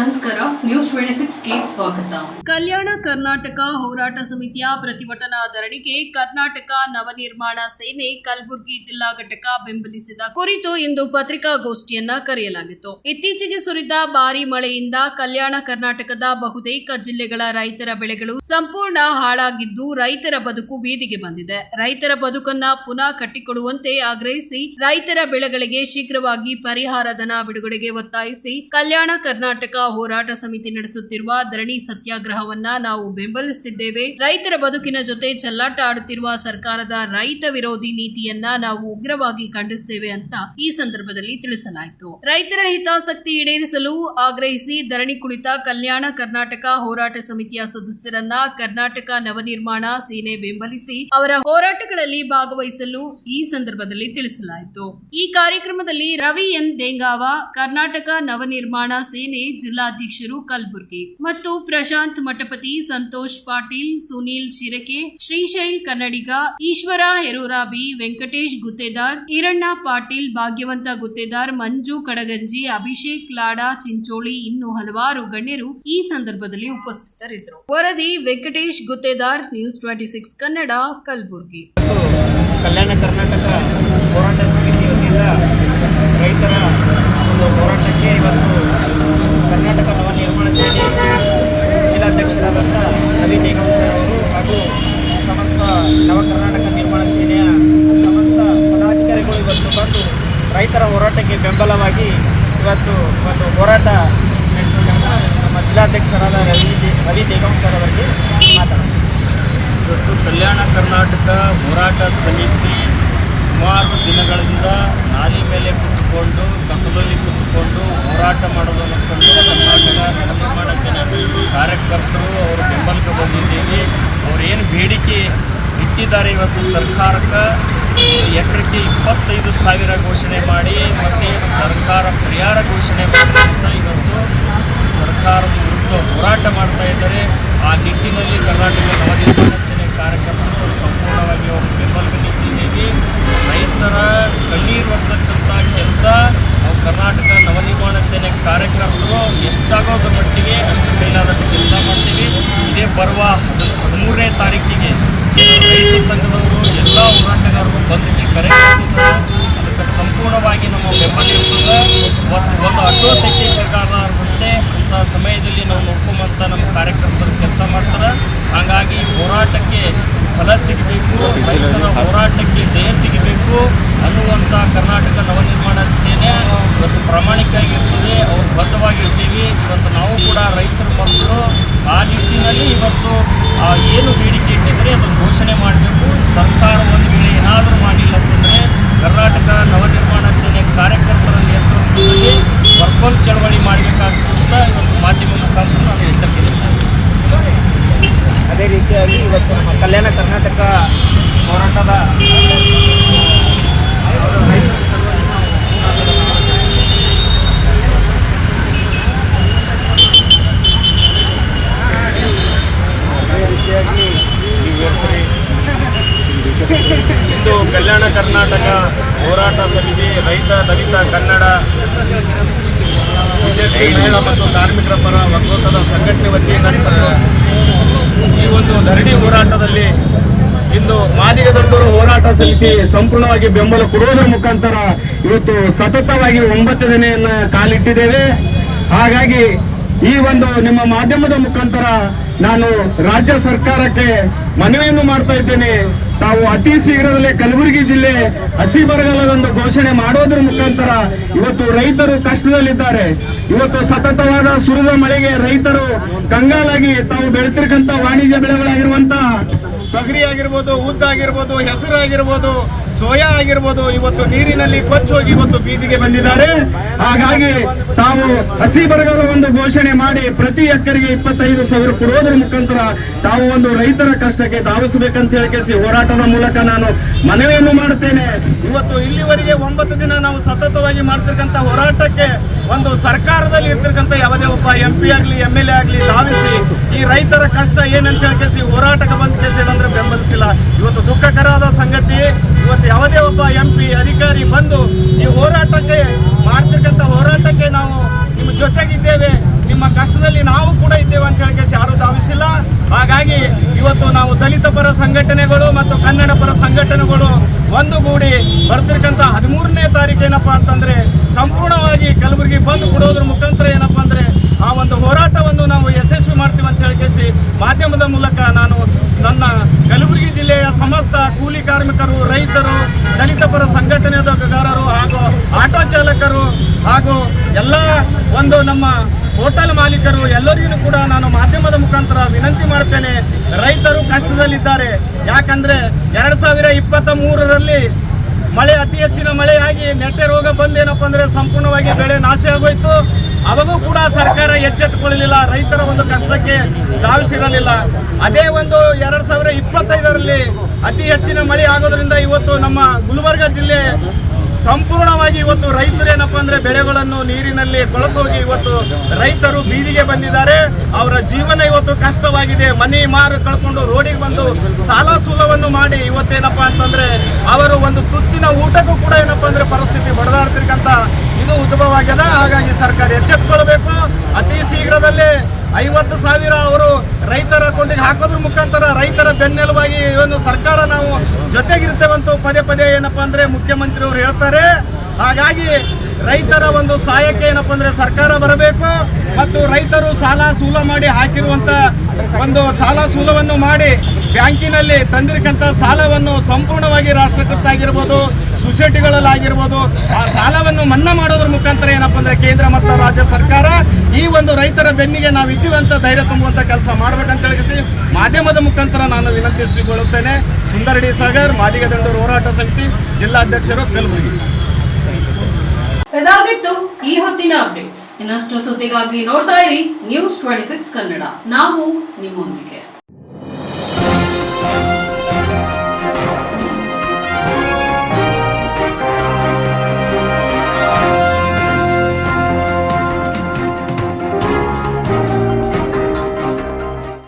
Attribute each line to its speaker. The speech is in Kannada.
Speaker 1: ನಮಸ್ಕಾರ ನ್ಯೂಸ್ ಟ್ವೆಂಟಿ ಸಿಕ್ಸ್ಗೆ ಸ್ವಾಗತ.
Speaker 2: ಕಲ್ಯಾಣ ಕರ್ನಾಟಕ ಹೋರಾಟ ಸಮಿತಿಯ ಪ್ರತಿಭಟನಾ ಧರಣಿಗೆ ಕರ್ನಾಟಕ ನವನಿರ್ಮಾಣ ಸೇನೆ ಕಲಬುರಗಿ ಜಿಲ್ಲಾ ಘಟಕ ಬೆಂಬಲಿಸಿದ ಕುರಿತು ಇಂದು ಪತ್ರಿಕಾಗೋಷ್ಠಿಯನ್ನ ಕರೆಯಲಾಗಿತ್ತು. ಇತ್ತೀಚೆಗೆ ಸುರಿದ ಭಾರಿ ಮಳೆಯಿಂದ ಕಲ್ಯಾಣ ಕರ್ನಾಟಕದ ಬಹುತೇಕ ಜಿಲ್ಲೆಗಳ ರೈತರ ಬೆಳೆಗಳು ಸಂಪೂರ್ಣ ಹಾಳಾಗಿದ್ದು ರೈತರ ಬದುಕು ಬೀದಿಗೆ ಬಂದಿದೆ. ರೈತರ ಬದುಕನ್ನ ಪುನಃ ಕಟ್ಟಿಕೊಡುವಂತೆ ಆಗ್ರಹಿಸಿ, ರೈತರ ಬೆಳೆಗಳಿಗೆ ಶೀಘ್ರವಾಗಿ ಪರಿಹಾರ ಧನ ಬಿಡುಗಡೆಗೆ ಒತ್ತಾಯಿಸಿ ಕಲ್ಯಾಣ ಕರ್ನಾಟಕ ಹೋರಾಟ ಸಮಿತಿ ನಡೆಸುತ್ತಿರುವ ಧರಣಿ ಸತ್ಯಾಗ್ರಹವನ್ನ ನಾವು ಬೆಂಬಲಿಸುತ್ತಿದ್ದೇವೆ ರೈತರ ಬದುಕಿನ ಜೊತೆ ಚೆಲ್ಲಾಟ ಆಡುತ್ತಿರುವ ಸರ್ಕಾರದ ರೈತ ವಿರೋಧಿ ನೀತಿಯನ್ನ ನಾವು ಉಗ್ರವಾಗಿ ಖಂಡಿಸುತ್ತೇವೆ ಅಂತ ಈ ಸಂದರ್ಭದಲ್ಲಿ ತಿಳಿಸಲಾಯಿತು. ರೈತರ ಹಿತಾಸಕ್ತಿ ಈಡೇರಿಸಲು ಆಗ್ರಹಿಸಿ ಧರಣಿ ಕುಳಿತ ಕಲ್ಯಾಣ ಕರ್ನಾಟಕ ಹೋರಾಟ ಸಮಿತಿಯ ಸದಸ್ಯರನ್ನ ಕರ್ನಾಟಕ ನವನಿರ್ಮಾಣ ಸೇನೆ ಬೆಂಬಲಿಸಿ ಅವರ ಹೋರಾಟಗಳಲ್ಲಿ ಭಾಗವಹಿಸಲು ಈ ಸಂದರ್ಭದಲ್ಲಿ ತಿಳಿಸಲಾಯಿತು. ಈ ಕಾರ್ಯಕ್ರಮದಲ್ಲಿ ರವಿ ಎನ್ ದೇಂಗಾವ, ಕರ್ನಾಟಕ ನವನಿರ್ಮಾಣ ಸೇನೆ ಜಿಲ್ಲಾಧ್ಯಕ್ಷರು ಕಲ್ಬುರ್ಗಿ ಮತ್ತು ಪ್ರಶಾಂತ್ ಮಠಪತಿ ಸಂತೋಷ್ ಪಾಟೀಲ್, ಸುನೀಲ್ ಶಿರಕೆ, ಶ್ರೀಶೈಲ್ ಕನ್ನಡಿಗ ಈಶ್ವರ ಹೆರೂರಾಬಿ ವೆಂಕಟೇಶ್ ಗುತ್ತೇದಾರ್, ಈರಣ್ಣ ಪಾಟೀಲ್, ಭಾಗ್ಯವಂತ ಗುತ್ತೇದಾರ್, ಮಂಜು ಕಡಗಂಜಿ, ಅಭಿಷೇಕ್ ಲಾಡಾ, ಚಿಂಚೋಳಿ ಇನ್ನು ಹಲವಾರು ಗಣ್ಯರು ಈ ಸಂದರ್ಭದಲ್ಲಿ ಉಪಸ್ಥಿತರಿದ್ದರು. ವರದಿ Venkatesh Guttedar, news twenty six Kannada, Kalaburagi.
Speaker 3: Kalyana Karnataka ಹೋರಾಟ ಸಮಿತಿ ವತಿಯಿಂದ ರೈತರ ಒಂದು ಹೋರಾಟಕ್ಕೆ ಇವತ್ತು ಕರ್ನಾಟಕ ನವನಿರ್ಮಾಣ ಸೇನೆ ಜಿಲ್ಲಾಧ್ಯಕ್ಷರಾದಂಥ ರವಿ ಸರ್ ಅವರು ಹಾಗೂ ಸಮಸ್ತ ನವ ಕರ್ನಾಟಕ ನಿರ್ಮಾಣ ಸೇನೆಯ ಸಮಸ್ತ ಪದಾಧಿಕಾರಿಗಳು ಇವತ್ತು ಬಂದು ರೈತರ ಹೋರಾಟಕ್ಕೆ ಬೆಂಬಲವಾಗಿ ಇವತ್ತು ಒಂದು ಹೋರಾಟ ನಡೆಸೋದನ್ನು ನಮ್ಮ ಜಿಲ್ಲಾಧ್ಯಕ್ಷರಾದ ರವಿ ರವಿ ದೇಗಂಶರ್ ಅವರಿಗೆ ಮಾತಾಡೋದು
Speaker 4: ಇವತ್ತು ಕಲ್ಯಾಣ ಕರ್ನಾಟಕ ಹೋರಾಟ ಸಮಿತಿ ಸುಮಾರು ದಿನಗಳಿಂದ ನಾಲಿ ಮೇಲೆ ಕುತ್ಕೊಂಡು, ಕತ್ತಲಲ್ಲಿ ಕುತ್ಕೊಂಡು ಹೋರಾಟ ಮಾಡೋದನ್ನು ಕಂಡು ಕರ್ನಾಟಕ ನಿರ್ಮಾಣ ಕಾರ್ಯಕರ್ತರು ಅವರು ಬೆಂಬಲಕ್ಕೆ ಬಂದಿದ್ದೀವಿ. ಅವರೇನು ಬೇಡಿಕೆ ಇಟ್ಟಿದ್ದಾರೆ ಇವತ್ತು ಸರ್ಕಾರಕ್ಕೆ ಎಕರೆಗೆ ಇಪ್ಪತ್ತೈದು ಸಾವಿರ ಘೋಷಣೆ ಮಾಡಿ ಮತ್ತು ಸರ್ಕಾರ ಪರಿಹಾರ ಘೋಷಣೆ ಮಾಡಿ ಅಂತ ಇವತ್ತು ಸರ್ಕಾರದ ವಿರುದ್ಧ ಹೋರಾಟ ಮಾಡ್ತಾ ಇದ್ದಾರೆ. ಆ ನಿಟ್ಟಿನಲ್ಲಿ ಕರ್ನಾಟಕ ನವನಿರ್ಮಾಣ ಸೇನೆ ಕಾರ್ಯಕರ್ತರು ಸಂಪೂರ್ಣವಾಗಿ ಅವರು ಬೆಂಬಲಕ್ಕೆ ನಿಂತಿದ್ದೀವಿ ರೈತರ ಕಣ್ಣೀರು ಒರೆಸಕ್ಕಂಥ ಕೆಲಸ ನಾವು ಕರ್ನಾಟಕ ನವನಿರ್ಮಾಣ ಸೇನೆ ಕಾರ್ಯಕರ್ತರು ಎಷ್ಟಾಗೋದ್ರ ಮಟ್ಟಿಗೆ ಅಷ್ಟು ಕೈಲಾದಷ್ಟು ಕೆಲಸ ಮಾಡ್ತೀವಿ. ಇದೇ ಬರುವ ಹದ್- ಹದಿಮೂರನೇ ತಾರೀಕಿಗೆ ರೈತ ಸಂಘದವರು ಎಲ್ಲ ಹೋರಾಟಗಾರರು ಬಂದಿಗೆ ಕರೆ ಅದಕ್ಕೆ ಸಂಪೂರ್ಣವಾಗಿ ನಮ್ಮ ಬೆಂಬಲ ಇರ್ತದೆ. ಮತ್ತು ಒಂದು ಅಟೋ ಪ್ರಕಾರ ಸರ್ಕಾರ ಅಂಥ ಸಮಯದಲ್ಲಿ ನಾವು ನೋಡ್ಕೊಂಬಂತ ನಮ್ಮ ಕಾರ್ಯಕರ್ತರು ಕೆಲಸ ಮಾಡ್ತಾರೆ. ಹಾಗಾಗಿ ಹೋರಾಟಕ್ಕೆ ಫಲ ಸಿಗಬೇಕು, ರೈತರ ಹೋರಾಟಕ್ಕೆ ಜಯ ಸಿಗಬೇಕು ಅನ್ನುವಂಥ ಕರ್ನಾಟಕ ನವನಿರ್ಮಾಣ ಸೇನೆ ಇವತ್ತು ಪ್ರಾಮಾಣಿಕವಾಗಿರ್ತದೆ ಅವ್ರು ಬದ್ಧವಾಗಿರ್ತೀವಿ ಇವತ್ತು ನಾವು ಕೂಡ ರೈತರ ಮಕ್ಕಳು ಆ ನಿಟ್ಟಿನಲ್ಲಿ ಇವತ್ತು ಏನು ಬೇಡಿಕೆ ಇಟ್ಟಿದ್ರೆ ಅದನ್ನು ಘೋಷಣೆ ಮಾಡಬೇಕು ಸರ್ಕಾರ ಒಂದು ವೇಳೆ ಏನಾದರೂ ಮಾಡಿಲ್ಲ ಅಂತಂದರೆ ಕರ್ನಾಟಕ ನವನಿರ್ಮಾಣ ಸೇನೆ ಕಾರ್ಯಕರ್ತರ ನೇತೃತ್ವದಲ್ಲಿ ವರ್ಕೌಲ್ ಚಳವಳಿ ಮಾಡಬೇಕಾಗ್ತದೆ ಅಂತ ಇವತ್ತು ಮಾಧ್ಯಮ ಮುಖಾಂತರ ನಾನು ಎಚ್ಚರಿಕೆ.
Speaker 3: ಅದೇ ರೀತಿಯಾಗಿ ಇವತ್ತು ನಮ್ಮ ಕಲ್ಯಾಣ ಕರ್ನಾಟಕ ಹೋರಾಟದ
Speaker 4: ಇಂದು ಕಲ್ಯಾಣ ಕರ್ನಾಟಕ ಹೋರಾಟ ಸಮಿತಿ ರೈತ ದಲಿತ ಕನ್ನಡ ವಿದ್ಯಾರ್ಥಿ ಮಹಿಳಾ ಮತ್ತು ಕಾರ್ಮಿಕರ ಪರ ಒಕ್ಕೂಟದ ಸಂಘಟನೆ ವತಿಯಿಂದ ಈ ಒಂದು ಧರಣಿ ಹೋರಾಟದಲ್ಲಿ ಇಂದು ಮಾದಿಗ ದೊಡ್ಡರು ಹೋರಾಟ ಸಮಿತಿ ಸಂಪೂರ್ಣವಾಗಿ ಬೆಂಬಲ ಕೊಡುವುದರ ಮುಖಾಂತರ ಇವತ್ತು ಸತತವಾಗಿ ಒಂಬತ್ತು ದಿನೆಯನ್ನ ಕಾಲಿಟ್ಟಿದ್ದೇವೆ. ಹಾಗಾಗಿ ಈ ಒಂದು ನಿಮ್ಮ ಮಾಧ್ಯಮದ ಮುಖಾಂತರ ನಾನು ರಾಜ್ಯ ಸರ್ಕಾರಕ್ಕೆ ಮನವಿಯನ್ನು ಮಾಡ್ತಾ ಇದ್ದೇನೆ. ತಾವು ಅತಿ ಶೀಘ್ರದಲ್ಲೇ ಕಲಬುರಗಿ ಜಿಲ್ಲೆ ಹಸಿ ಬರಗಾಲವೆಂದು ಘೋಷಣೆ ಮಾಡೋದ್ರ ಮುಖಾಂತರ ಇವತ್ತು ರೈತರು ಕಷ್ಟದಲ್ಲಿದ್ದಾರೆ. ಇವತ್ತು ಸತತವಾದ ಸುರಿದ ಮಳೆಗೆ ರೈತರು ಕಂಗಾಲಾಗಿ ತಾವು ಬೆಳೆತಿರ್ತಕ್ಕಂಥ ವಾಣಿಜ್ಯ ಬೆಳೆಗಳಾಗಿರುವಂತ ತೊಗರಿ ಆಗಿರ್ಬೋದು ಉದ್ದ ಆಗಿರ್ಬೋದು ಹೆಸರು ಆಗಿರ್ಬೋದು ಸೋಯಾ ಆಗಿರ್ಬೋದು, ಇವತ್ತು ನೀರಿನಲ್ಲಿ ಕೊಚ್ಚೋಗಿ ಇವತ್ತು ಬೀದಿಗೆ ಬಂದಿದ್ದಾರೆ. ಹಾಗಾಗಿ ತಾವು ಹಸಿ ಒಂದು ಘೋಷಣೆ ಮಾಡಿ ಪ್ರತಿ ಎಕರೆಗೆ ಇಪ್ಪತ್ತೈದು ಸಾವಿರ ಕೊಡೋದ್ರ ಮುಖಾಂತರ ತಾವು ಒಂದು ರೈತರ ಕಷ್ಟಕ್ಕೆ ಧಾವಿಸಬೇಕಂತ ಹೇಳಿ ಹೋರಾಟದ ಮೂಲಕ ನಾನು ಮನವಿಯನ್ನು ಮಾಡುತ್ತೇನೆ.
Speaker 3: ಇವತ್ತು ಇಲ್ಲಿವರೆಗೆ ಒಂಬತ್ತು ದಿನ ನಾವು ಸತತವಾಗಿ ಮಾಡ್ತಿರ್ತಕ್ಕಂಥ ಹೋರಾಟಕ್ಕೆ ಒಂದು ಸರ್ಕಾರದಲ್ಲಿ ಇರ್ತಕ್ಕಂಥ ಯಾವುದೇ ಒಬ್ಬ ಎಂ ಪಿ ಆಗಲಿ ಎಂ ಎ ಆಗಲಿ ಧಾವಿಸಿ ಈ ರೈತರ ಕಷ್ಟ ಏನಂತ ಹೇಳಿಕೆಸಿ ಹೋರಾಟಕ್ಕೆ ಬಂದ ಕೇಸಿ ಬೆಂಬಲಿಸಿಲ್ಲ ಇವತ್ತು ದುಃಖಕರವಾದ ಸಂಗತಿ, ಇವತ್ತು ಯಾವುದೇ ಒಬ್ಬ ಎಂ ಅಧಿಕಾರಿ ಬಂದು ಈ ಹೋರಾಟಕ್ಕೆ, ಮಾಡ್ತಿರ್ತಕ್ಕಂಥ ಹೋರಾಟಕ್ಕೆ ನಾವು ನಿಮ್ಮ ಜೊತೆಗಿದ್ದೇವೆ. ನಿಮ್ಮ ಕಷ್ಟದಲ್ಲಿ ನಾವು ಕೂಡ ಇದ್ದೇವೆ ಅಂತ ಹೇಳಿ ಯಾರು ಧಾವಿಸಿಲ್ಲ. ಹಾಗಾಗಿ ಇವತ್ತು ನಾವು ದಲಿತ ಪರ ಸಂಘಟನೆಗಳು ಮತ್ತು ಕನ್ನಡ ಪರ ಸಂಘಟನೆಗಳು ಒಂದುಗೂಡಿ ಬರ್ತಿರ್ತಕ್ಕಂಥ ಹದಿಮೂರನೇ ತಾರೀಕು ಏನಪ್ಪಾ ಅಂತಂದ್ರೆ, ಸಂಪೂರ್ಣವಾಗಿ ಕಲಬುರಗಿ ಬಂದು ಕೊಡೋದ್ರ ಮುಖಾಂತರ ಏನಪ್ಪಾ ಅಂದ್ರೆ ಆ ಒಂದು ಹೋರಾಟವನ್ನು ನಾವು ಯಶಸ್ವಿ ಮಾಡ್ತೀವಿ ಅಂತ ಹೇಳಿ ಕೇಸಿ ಮಾಧ್ಯಮದ ಮೂಲಕ ನಾನು ನನ್ನ ಕಲಬುರಗಿ ಜಿಲ್ಲೆಯ ಸಮಸ್ತ ಕೂಲಿ ಕಾರ್ಮಿಕರು, ರೈತರು ದಲಿತ ಪರ ಸಂಘಟನೆಗಾರರು ಹಾಗೂ ಆಟೋ ಚಾಲಕರು ಹಾಗೂ ಎಲ್ಲ ಒಂದು ನಮ್ಮ ಹೋಟೆಲ್ ಮಾಲೀಕರು ಎಲ್ಲರಿಗೂ ಕೂಡ ನಾನು ಮಾಧ್ಯಮದ ಮುಖಾಂತರ ವಿನಂತಿ ಮಾಡ್ತೇನೆ. ರೈತರು ಕಷ್ಟದಲ್ಲಿದ್ದಾರೆ. ಯಾಕಂದ್ರೆ ಎರಡ್ ಸಾವಿರ ಇಪ್ಪತ್ತ ಮೂರರಲ್ಲಿ ಮಳೆ ಅತಿ ಹೆಚ್ಚಿನ ಮಳೆಯಾಗಿ ನೆಟ್ಟೆ ರೋಗ ಬಂದೇನಪ್ಪ ಅಂದ್ರೆ ಸಂಪೂರ್ಣವಾಗಿ ಬೆಳೆ ನಾಶ ಆಗೋಯ್ತು. ಅವಾಗೂ ಕೂಡ ಸರ್ಕಾರ ಎಚ್ಚೆತ್ತುಕೊಳ್ಳಲಿಲ್ಲ. ರೈತರ ಒಂದು ಕಷ್ಟಕ್ಕೆ ಧಾವಿಸಿರಲಿಲ್ಲ. ಅದೇ ಒಂದು ಎರಡ್ ಸಾವಿರ ಇಪ್ಪತ್ತೈದರಲ್ಲಿ ಅತಿ ಹೆಚ್ಚಿನ ಮಳೆ ಆಗೋದ್ರಿಂದ ಇವತ್ತು ನಮ್ಮ ಗುಲ್ಬರ್ಗ ಜಿಲ್ಲೆ ಸಂಪೂರ್ಣವಾಗಿ ಇವತ್ತು ರೈತರು ಏನಪ್ಪ ಅಂದ್ರೆ ಬೆಳೆಗಳನ್ನು ನೀರಿನಲ್ಲಿ ಕೊಳತೋಗಿ ಇವತ್ತು ರೈತರು ಬೀದಿಗೆ ಬಂದಿದ್ದಾರೆ. ಅವರ ಜೀವನ ಇವತ್ತು ಕಷ್ಟವಾಗಿದೆ. ಮನೆ ಮಾರು ಕಳ್ಕೊಂಡು ರೋಡಿಗೆ ಬಂದು ಸಾಲ ಸೂಲವನ್ನು ಮಾಡಿ ಇವತ್ತೇನಪ್ಪ ಅಂತಂದ್ರೆ ಅವರು ಒಂದು ತುತ್ತಿನ ಊಟಕ್ಕೂ ಕೂಡ ಏನಪ್ಪ ಅಂದ್ರೆ ಪರಿಸ್ಥಿತಿ ಬಡದಾಡ್ತಿರ್ಕಂತ ಇದು ಉದ್ಭವವಾಗ್ಯದ ಹಾಗಾಗಿ ಸರ್ಕಾರ ಎಚ್ಚೆತ್ತುಕೊಳ್ಬೇಕು ಅತಿ ಶೀಘ್ರದಲ್ಲೇ ಐವತ್ತು ಸಾವಿರ ಅವರು ರೈತರ ಅಕೌಂಟಿಗೆ ಹಾಕೋದ್ರ ಮುಖಾಂತರ ರೈತರ ಬೆನ್ನೆಲುಬಾಗಿ ಇವನು ಸರ್ಕಾರ ನಾವು ಜೊತೆಗಿರ್ತೇವಂತೂ ಪದೇ ಪದೇ ಏನಪ್ಪ ಅಂದ್ರೆ ಮುಖ್ಯಮಂತ್ರಿಯವರು ಹೇಳ್ತಾರೆ. ಹಾಗಾಗಿ ರೈತರ ಒಂದು ಸಹಾಯಕ್ಕೆ ಏನಪ್ಪ ಅಂದ್ರೆ ಸರ್ಕಾರ ಬರಬೇಕು ಮತ್ತು ರೈತರು ಸಾಲ ಸೂಲ ಮಾಡಿ ಹಾಕಿರುವಂತ ಒಂದು ಸಾಲ ಸೂಲವನ್ನು ಮಾಡಿ ಬ್ಯಾಂಕಿನಲ್ಲಿ ತಂದಿರಕಂತ ಸಾಲವನ್ನು ಸಂಪೂರ್ಣವಾಗಿ ರಾಷ್ಟ್ರಕೃತ ಆಗಿರ್ಬೋದು ಸೊಸೈಟಿಗಳಲ್ಲಿ ಆಗಿರ್ಬೋದು ಆ ಸಾಲವನ್ನು ಮನ್ನಾ ಮಾಡೋದ್ರ ಮುಖಾಂತರ ಏನಪ್ಪ ಅಂದ್ರೆ ಕೇಂದ್ರ ಮತ್ತು ರಾಜ್ಯ ಸರ್ಕಾರ ಈ ಒಂದು ರೈತರ ಬೆನ್ನಿಗೆ ನಾವು ಇದ್ದೀವಂತ ಧೈರ್ಯ ತುಂಬುವಂತ ಕೆಲಸ ಮಾಡ್ಬೇಕಂತ ಹೇಳಿಸಿ ಮಾಧ್ಯಮದ ಮುಖಾಂತರ ನಾನು ವಿನಂತಿಸಿಕೊಳ್ಳುತ್ತೇನೆ. ಸುಂದರಡಿ ಸಾಗರ್, ಮಾದಿಗ ದಂಡೂರು ಹೋರಾಟ ಸಮಿತಿ ಜಿಲ್ಲಾಧ್ಯಕ್ಷರು ಕಲಬುರಗಿ.
Speaker 2: ಇದಾಗಿತ್ತು ಈ ಹೊತ್ತಿನ ಅಪ್ಡೇಟ್ಸ್. ಇನ್ನಷ್ಟು ಸುದ್ದಿಗಾಗಿ ನೋಡ್ತಾ ಇರಿ ನ್ಯೂಸ್ ಟ್ವೆಂಟಿ ಸಿಕ್ಸ್ ಕನ್ನಡ. ನಾವು ನಿಮ್ಮೊಂದಿಗೆ.